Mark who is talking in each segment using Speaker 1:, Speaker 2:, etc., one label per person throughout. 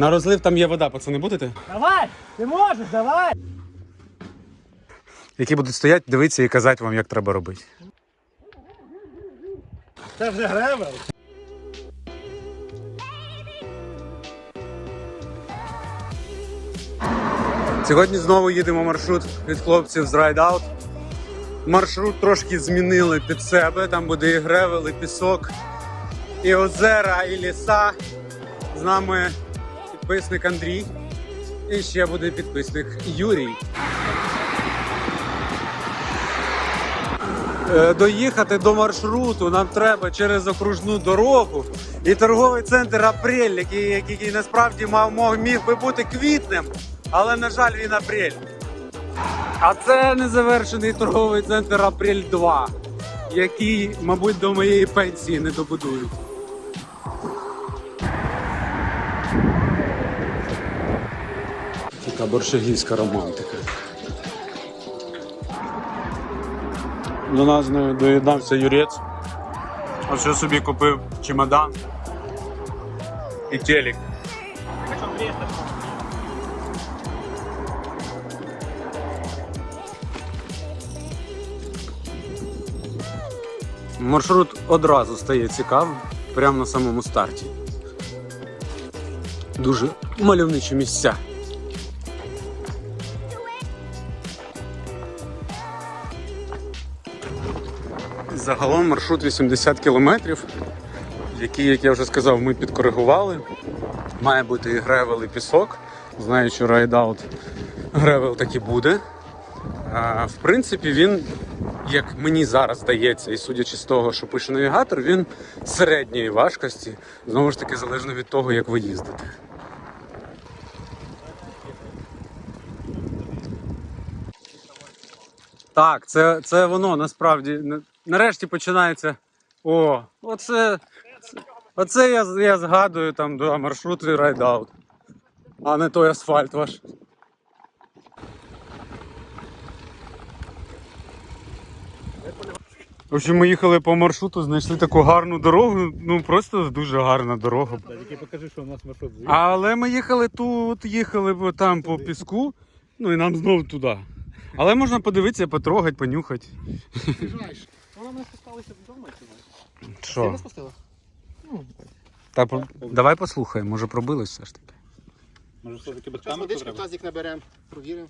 Speaker 1: На розлив там є вода, пацани, будете?
Speaker 2: Давай! Ти можеш, давай!
Speaker 1: Які будуть стояти, дивитися і казати вам, як треба робити.
Speaker 2: Це вже гревел.
Speaker 1: Сьогодні знову їдемо маршрут від хлопців з Ride Out. Маршрут трошки змінили під себе. Там буде і гревел, і пісок, і озера, і ліса. З нами підписник Андрій. І ще буде підписник Юрій. Е, Доїхати до маршруту нам треба через окружну дорогу. І торговий центр Апрель, який, який насправді мав міг би бути квітнем, але на жаль він апрель. А це незавершений торговий центр Апрель 2, який, мабуть, до моєї пенсії не добудують. Така боршагівська романтика. До нас не доєднався юрець. Ось я собі купив чемодан і телек. Маршрут одразу стає цікавим, прямо на самому старті. Дуже мальовничі місця. Загалом маршрут 80 кілометрів, який, як я вже сказав, ми підкоригували. Має бути і гревел, і пісок. Знаю, що райдаут гревел таки буде. А, в принципі, він, як мені зараз здається, і судячи з того, що пише навігатор, він середньої важкості. Знову ж таки, залежно від того, як ви їздите. Так, це, це воно насправді. На- Нарешті починається. О, оце. це- Оце я, я згадую там да, маршрути райдаут. А не той асфальт ваш. В общем, ми їхали по маршруту, знайшли таку гарну дорогу. Ну просто дуже гарна дорога.
Speaker 2: Тільки покажи, що у нас маршрут звідси.
Speaker 1: Але ми їхали тут, їхали там по піску, ну і нам знову туди. Але можна подивитися, потрогати, понюхати.
Speaker 2: Не спускалася вдома чи ні? Ти
Speaker 1: Що?
Speaker 2: не спустила? Ну,
Speaker 1: Та, по- давай послухаємо, може пробилось все ж таки.
Speaker 2: може все таки без
Speaker 3: Зараз водички в тазик наберемо, провіримо.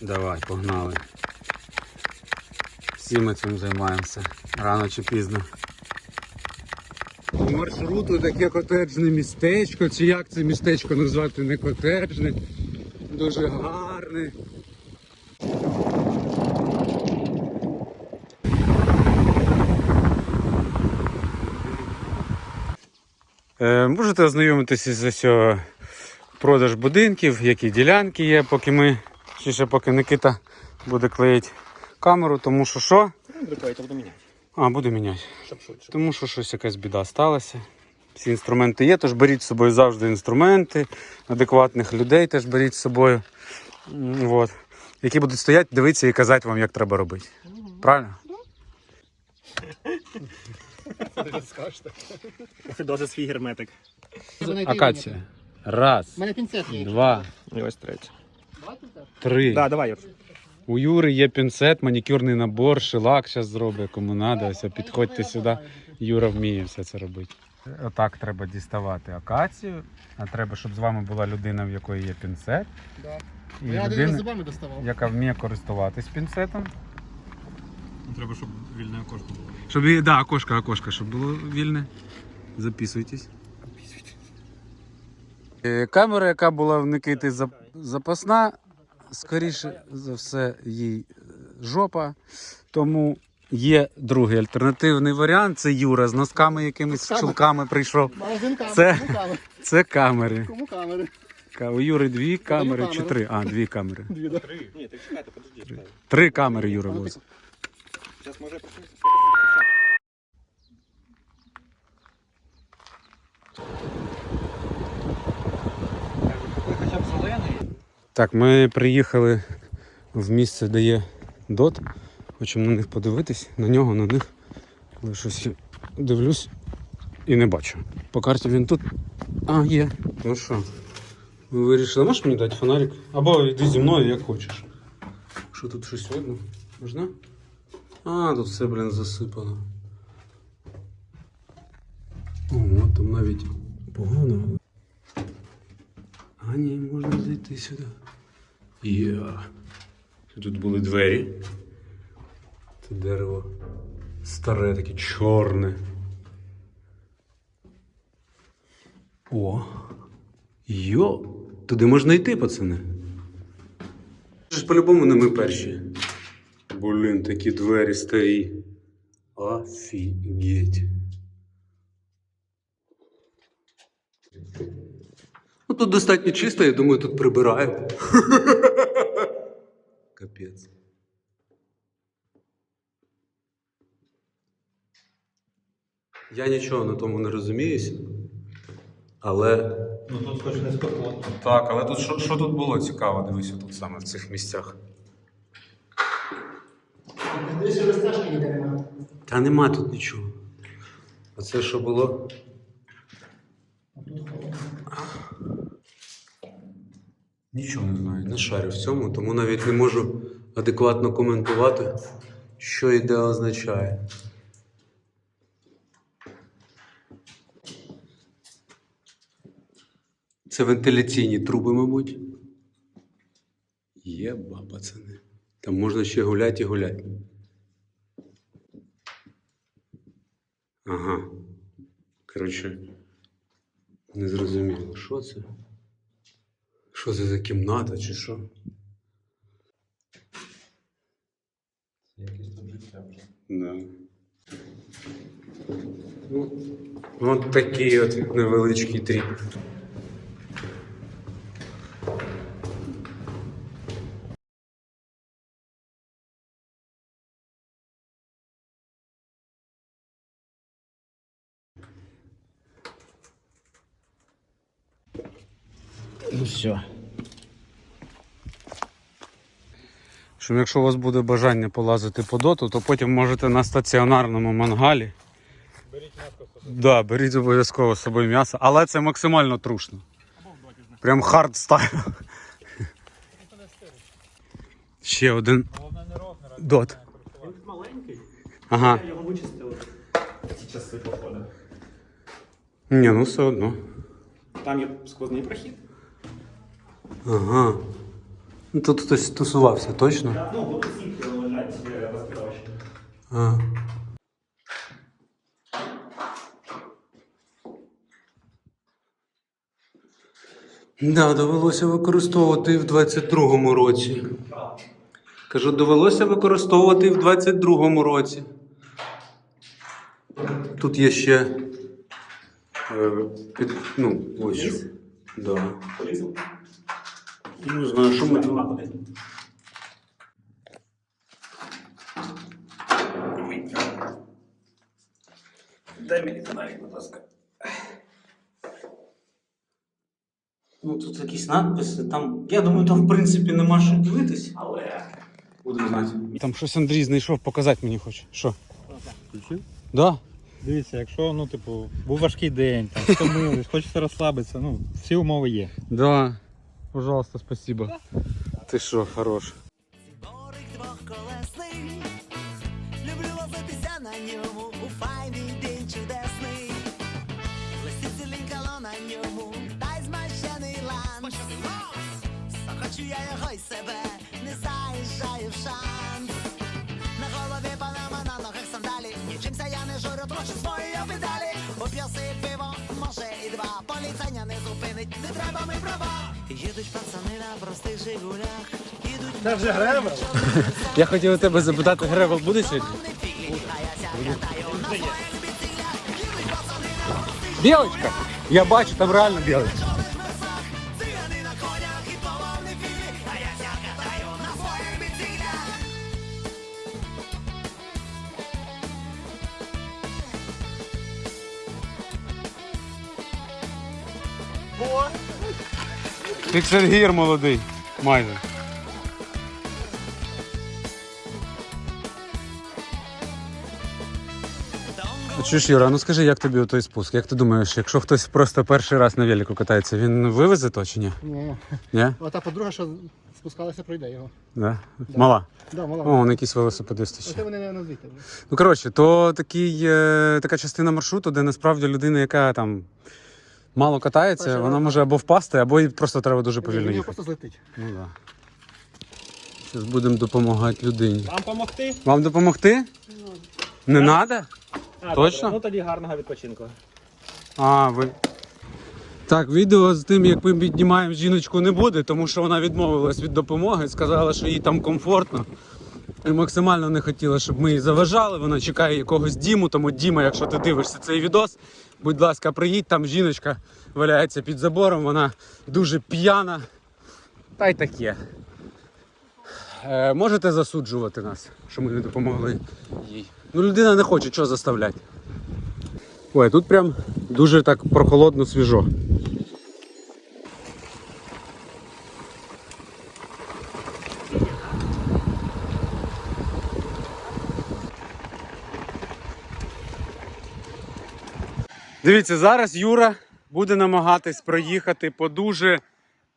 Speaker 1: Давай, погнали. Всі ми цим займаємося. Рано чи пізно. Маршруту таке котеджне містечко, чи як це містечко назвати не котеджне. Дуже гарне. Можете ознайомитися з цього продаж будинків, які ділянки є, поки ми, чи ще поки Никита буде клеїти камеру, тому що що?
Speaker 2: Це не буду міняти.
Speaker 1: А, буду міняти.
Speaker 2: Щоб швидше.
Speaker 1: Тому що щось якась біда сталася. Всі інструменти є, тож беріть з собою завжди інструменти, адекватних людей теж беріть з собою. От. Які будуть стояти, дивитися і казати вам, як треба робити. Правильно?
Speaker 2: Ти скажеш. Це дуже свій герметик.
Speaker 1: Акація. Раз,
Speaker 3: У мене пінцет є.
Speaker 1: два,
Speaker 2: І ось третє.
Speaker 1: Три.
Speaker 2: Да, давай, Юр.
Speaker 1: У Юри є пінцет, манікюрний набор, шилак зараз зробить, кому треба. Ось підходьте сюди. Юра вміє все це робити. Отак треба діставати акацію, а треба, щоб з вами була людина, в якої є пінцет.
Speaker 3: Да.
Speaker 1: І
Speaker 3: Я один
Speaker 1: людина,
Speaker 3: зубами доставав.
Speaker 1: яка вміє користуватись пінцетом.
Speaker 2: Треба, щоб вільне окошко було.
Speaker 1: Щоб і- да, окошко, окошко, щоб було вільне. Записуйтесь. Е, Камера, яка була в Никити зап- запасна, скоріше за все, їй е, жопа. Тому є другий альтернативний варіант. Це Юра з носками якимись
Speaker 3: Носками?
Speaker 1: чулками прийшов.
Speaker 3: Магазин камери.
Speaker 1: Це-
Speaker 3: Кому камери?
Speaker 1: Це камери.
Speaker 3: Кому камери?
Speaker 1: Ка- У Юри дві камери чи
Speaker 3: камеру.
Speaker 1: три? А, дві камери.
Speaker 3: Дві, да.
Speaker 2: Ні, так чекайте, подожди.
Speaker 1: Три камери Юра возить.
Speaker 2: Зараз може зелений.
Speaker 1: Так, ми приїхали в місце, де є дот. Хочемо на них подивитись, на нього, на них. Але щось дивлюсь. і не бачу. По карті він тут. А, є. Ну що? Ви вирішили, можеш мені дати фонарик? Або йди зі мною, як хочеш. Що тут щось видно? Можна? А, тут все, блін, засипано. Ого, там навіть погано. А, ні, можна зайти сюди. Я. Тут були двері. Це дерево старе, таке чорне. О. Йо. Туди можна йти, пацани. По-любому не ми перші. Блін, такі двері старі. Офігеть. Ну тут достатньо чисто, я думаю, тут прибираю. Капець. Я нічого на тому не розуміюся. Але.
Speaker 2: Ну тут хоч не спекло.
Speaker 1: Так, але тут що, що тут було цікаво, дивися тут саме в цих місцях.
Speaker 3: Дивися, розтяжки ніде немає.
Speaker 1: Та нема тут нічого. А це що було? Нічого не знаю, не шарю в цьому, тому навіть не можу адекватно коментувати, що і означає. Це вентиляційні труби, мабуть. Єба, пацани. Там можна ще гуляти і гуляти. Ага. Коротше, не зрозуміло, що це? Що це за кімната чи що?
Speaker 2: Якесь тут життя вже.
Speaker 1: Да. Ну, от такий от невеличкий тріп.
Speaker 2: Все.
Speaker 1: Що якщо у вас буде бажання полазити по доту, то потім можете на стаціонарному мангалі.
Speaker 2: Беріть м'ясо
Speaker 1: Да, беріть обов'язково з собою м'ясо, але це максимально трушно. Прям хард стайл. Ще один
Speaker 2: Головне не розмір, а
Speaker 1: дот.
Speaker 2: Він маленький.
Speaker 1: Ага.
Speaker 2: Я його вичистив. Ці часи походу.
Speaker 1: Ні, ну все одно.
Speaker 2: Там є сквозний прохід.
Speaker 1: Ага. Ну тут хтось тусувався, точно?
Speaker 2: Ну, от сітки лежать е, розкидавачі.
Speaker 1: А. Да, довелося використовувати в 22-му році. Кажу, довелося використовувати в 22-му році. Тут є ще. Е, під, ну, ось. що. Да. Не знаю, що ми тут.
Speaker 2: Дай мені фонарик, будь ласка.
Speaker 1: Ну, тут якісь надписи, там. Я думаю, там в принципі нема що дивитись.
Speaker 2: Але.
Speaker 1: Буду знати. Там щось Андрій знайшов, показати мені хоче. Що?
Speaker 2: Включив?
Speaker 1: Да?
Speaker 2: Дивіться, якщо, ну, типу, був важкий день, там, втомились, хочеться розслабитися, ну, всі умови є.
Speaker 1: Да. Пожалуйста, спасибо. Ти що, хорош.
Speaker 4: Їдуть пацани на простих жигулях, їдуть
Speaker 2: Це вже гребел?
Speaker 1: Я хотів у тебе запитати, гребел буде сьогодні? Білочка! Я бачу, там реально білочка. Фіксергір молодий, майже. Чуєш, Юра, ну скажи, як тобі той спуск? Як ти думаєш, якщо хтось просто перший раз на велику катається, він вивезе то чи ні?
Speaker 3: Ні.
Speaker 1: Ні?
Speaker 3: А та подруга, що спускалася, пройде його.
Speaker 1: Да? Мала.
Speaker 3: Да, мала.
Speaker 1: О, вон якісь велосипедисти ще.
Speaker 3: Оце вони не назвіте.
Speaker 1: Ну коротше, то такий, е, така частина маршруту, де насправді людина, яка там мало катається,
Speaker 3: Перший
Speaker 1: вона
Speaker 3: раз,
Speaker 1: може або впасти, або їй просто треба дуже повільно їхати.
Speaker 3: просто злетить.
Speaker 1: Ну так. Да. Зараз будемо допомагати людині.
Speaker 2: Вам допомогти?
Speaker 1: Вам допомогти? Не треба? Точно?
Speaker 2: Ну тоді гарного відпочинку.
Speaker 1: А, ви. Так, відео з тим, як ми піднімаємо жіночку, не буде, тому що вона відмовилась від допомоги, сказала, що їй там комфортно. І максимально не хотіла, щоб ми її заважали. Вона чекає якогось Діму, тому Діма, якщо ти дивишся цей відос, будь ласка, приїдь, там жіночка валяється під забором, вона дуже п'яна. Та й таке. Е, можете засуджувати нас, що ми не допомогли їй. Ну, людина не хоче, що заставляти. Ой, тут прям дуже так прохолодно свіжо. Дивіться, зараз Юра буде намагатись проїхати по дуже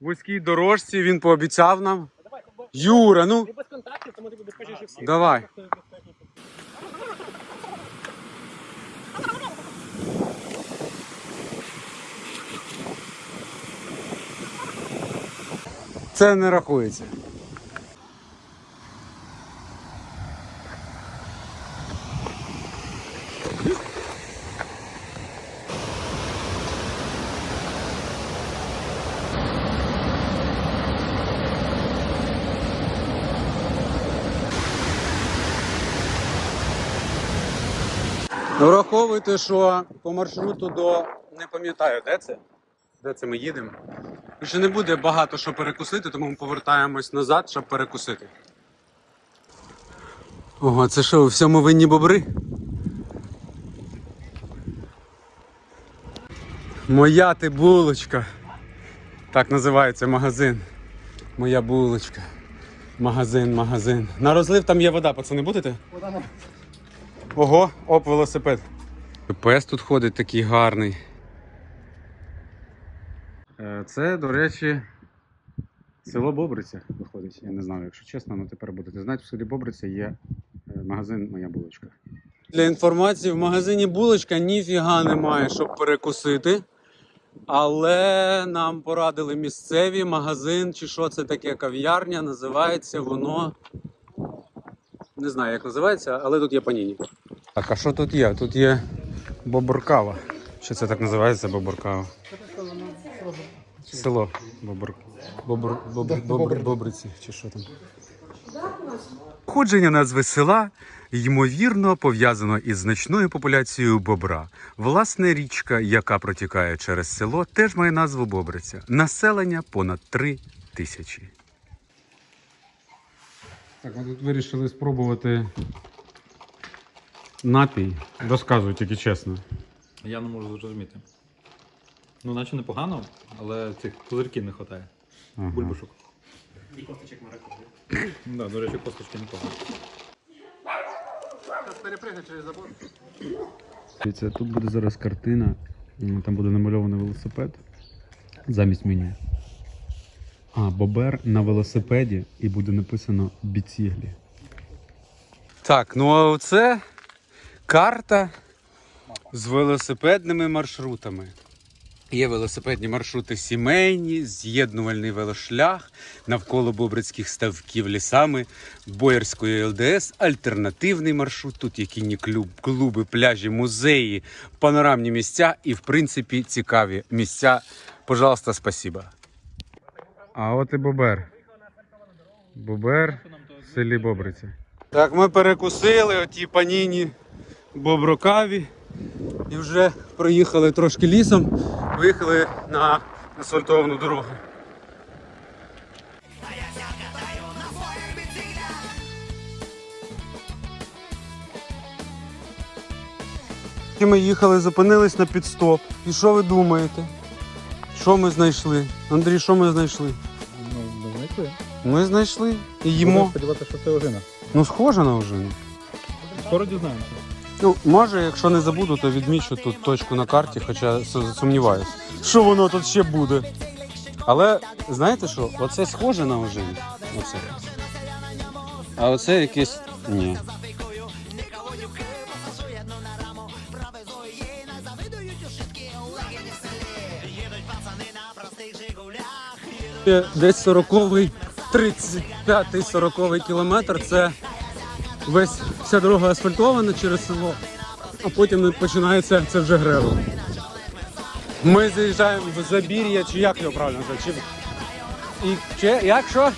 Speaker 1: вузькій дорожці. Він пообіцяв нам. Юра, ну
Speaker 2: без контактів, тому ти будеш хочеш всі.
Speaker 1: давай. Це не рахується. Враховуйте, що по маршруту до не пам'ятаю, де це? Де це ми їдемо? Що не буде багато що перекусити, тому ми повертаємось назад, щоб перекусити. Ого, це що, у всьому винні бобри? Моя ти булочка. Так називається магазин. Моя булочка. Магазин, магазин. На розлив там є вода, пацани, будете?
Speaker 3: Вода
Speaker 1: Ого, оп, велосипед. Пес тут ходить такий гарний. Е, Це, до речі, село Бобриця виходить. Я не знаю, якщо чесно, але тепер будете знати, в селі Бобриця є е, магазин Моя булочка. Для інформації, в магазині булочка ніфіга немає, щоб перекусити. Але нам порадили місцеві магазин, чи що це таке кав'ярня, називається воно. Не знаю, як називається, але тут є паніні. Так, а що тут є? Тут є бобуркава. Що це так називається бобуркава? Село Бобур... Бобур... Бобр... Бобр... Бобриці, чи що там?
Speaker 5: Походження назви села ймовірно пов'язано із значною популяцією бобра. Власне, річка, яка протікає через село, теж має назву Бобриця. Населення понад три тисячі.
Speaker 1: Так, ми тут вирішили спробувати напій. Розказуй тільки чесно.
Speaker 2: Я не можу зрозуміти. Ну, наче непогано, але цих пузирків не вистачає.
Speaker 1: Ага.
Speaker 2: Бульбашок. І косточок маракуйю. Да, до речі, косточки непогано.
Speaker 3: перепригне через забор.
Speaker 1: Дивіться, тут буде зараз картина, там буде намальований велосипед замість меню. А, Бобер на велосипеді і буде написано біціглі. Так, ну а оце карта з велосипедними маршрутами. Є велосипедні маршрути сімейні, з'єднувальний велошлях навколо Бобрицьких ставків лісами, Боярської ЛДС, альтернативний маршрут. Тут є кінні клуб, клуби, пляжі, музеї, панорамні місця і, в принципі, цікаві місця. Пожалуйста, спасибо. А от і Бобер. Бобер в селі Бобриця. Так, ми перекусили оті паніні боброкаві і вже проїхали трошки лісом, виїхали на асфальтовану дорогу. І Ми їхали, зупинились на підстоп. І що ви думаєте? Що ми знайшли? Андрій, що ми знайшли?
Speaker 2: Ну, ми знайшли.
Speaker 1: Ми знайшли і їмо.
Speaker 2: сподіватися, що це ожина.
Speaker 1: Ну, схоже на ожину.
Speaker 2: Скоро дізнаємося.
Speaker 1: Ну, може, якщо не забуду, то відмічу тут точку на карті, хоча сумніваюсь, що воно тут ще буде. Але знаєте що? Оце схоже на ожин. Оце. А оце якесь. Ні. Десь 40-й, 35-й 40-й кілометр. Це весь вся дорога асфальтована через село, а потім починається це вже гревел. Ми заїжджаємо в Забір'я, чи як його правильно назвати? Чи... І чи, як що?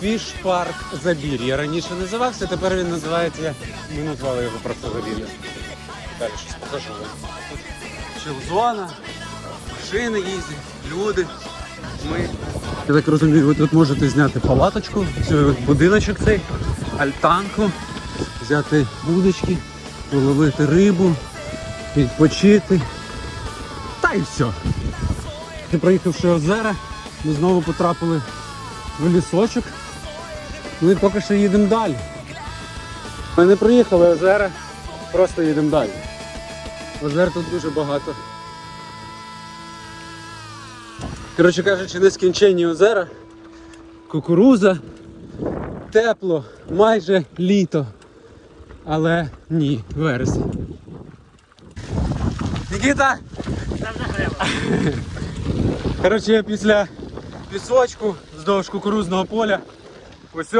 Speaker 1: Фіш-парк Забір'я. Раніше називався, тепер він називається. Ми назвали його просто Забір'я. Далі щось покажу. Тут чил-зона, машини їздять, люди. Ми. Я так розумію, ви тут можете зняти палаточку, будиночок цей, альтанку, взяти вудочки, половити рибу, відпочити. Та й все. І проїхавши озера, ми знову потрапили в лісочок. Ну і поки що їдемо далі. Ми не проїхали озера, просто їдемо далі. Озер тут дуже багато. Коротше кажучи, нескінченні озера, кукуруза, тепло, майже літо. Але ні, вересень. Нікіта! Коротше, я після пісочку вздовж кукурузного поля. Ось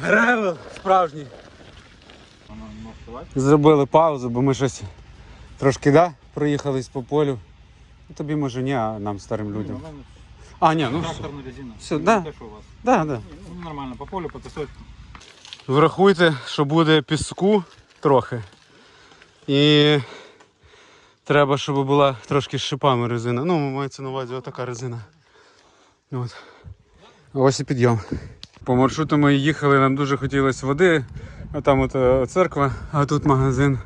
Speaker 1: гревел справжній. Зробили паузу, бо ми щось трошки да, проїхались по полю. Ну, Тобі може ні, а нам старим людям. А, ні, ну все. Да.
Speaker 2: Те, що у вас.
Speaker 1: Да, да.
Speaker 2: Нормально, по полю, по пісочку.
Speaker 1: Врахуйте, що буде піску трохи. І треба, щоб була трошки з шипами резина. Ну, мається на увазі отака резина. От. Ось і підйом. По маршруту ми їхали, нам дуже хотілося води. А там от е, церква, а тут магазин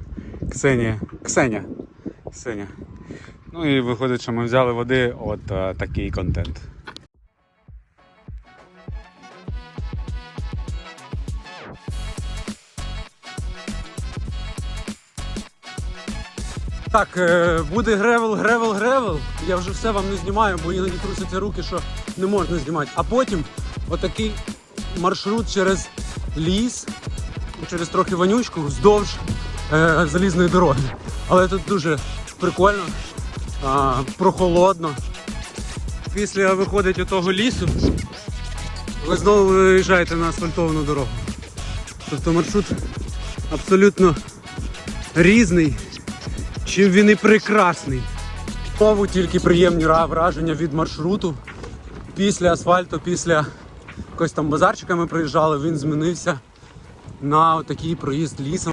Speaker 1: Ксенія. Ксеня. Ксеня. Ну і виходить, що ми взяли води, от е, такий контент. Так, е, буде гревел, гревел, гревел. Я вже все вам не знімаю, бо іноді трусяться руки, що не можна знімати. А потім отакий маршрут через ліс, через трохи вонючку, вздовж е, залізної дороги. Але тут дуже прикольно, а, прохолодно. Після виходить отого лісу, ви знову виїжджаєте на асфальтовану дорогу. Тобто маршрут абсолютно різний. Чим він і прекрасний. Знову тільки приємні враження від маршруту. Після асфальту, після якогось там базарчика ми приїжджали, він змінився на такий проїзд лісом.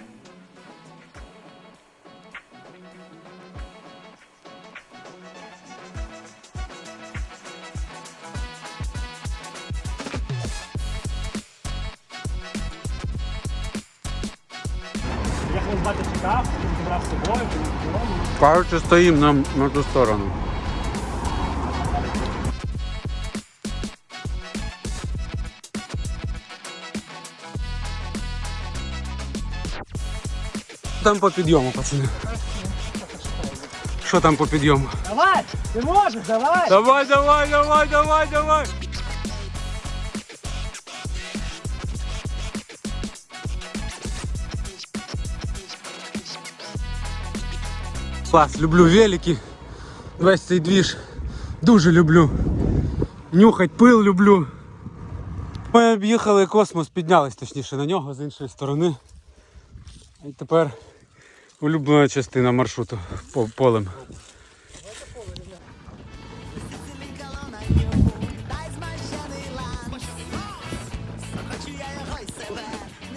Speaker 6: дорогу.
Speaker 1: Кажучи, стоїмо на, на ту сторону. Там по підйому, пацани. Що там по підйому?
Speaker 6: Давай! Ти можеш, давай!
Speaker 1: Давай, давай, давай, давай, давай. Клас, люблю велики. Весь цей двіж. Дуже люблю. Нюхать пил люблю. Ми об'їхали космос, піднялись точніше на нього з іншої сторони. І тепер улюблена частина маршруту по полем.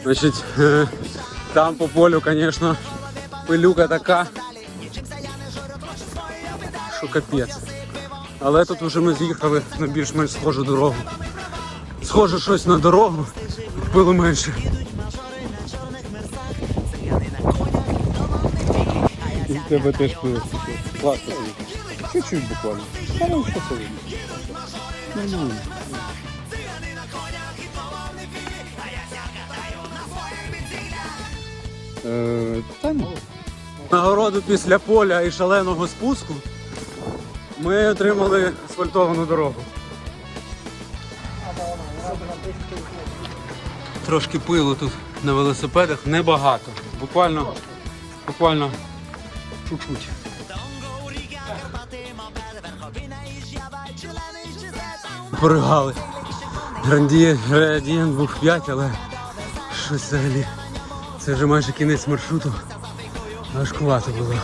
Speaker 1: Значить, е, там по полю, звісно, пилюка така, що капець. Але тут вже ми з'їхали на більш-менш схожу дорогу. Схоже щось на дорогу, було менше.
Speaker 2: І в тебе теж пиво. Класно. Чуть-чуть буквально. Та ну що? Нормально. Е, та ні.
Speaker 1: Нагороду після поля і шаленого спуску ми отримали асфальтовану дорогу. Трошки пилу тут на велосипедах, небагато. Буквально, буквально чуть-чуть. Поригали. Градієнт був 5, але щось взагалі. Це вже майже кінець маршруту. Важкувато було.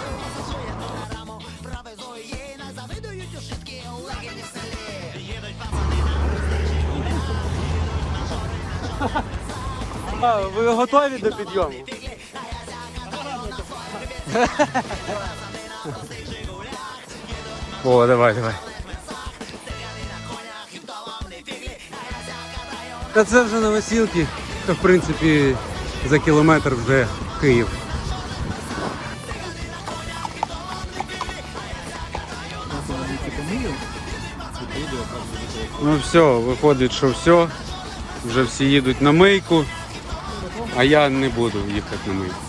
Speaker 1: Ви готові до підйому? О, давай, давай. Та це вже на весілки, то в принципі за кілометр вже Київ. Ну все, виходить, що все. Вже всі їдуть на мийку, а я не буду їхати на мийку.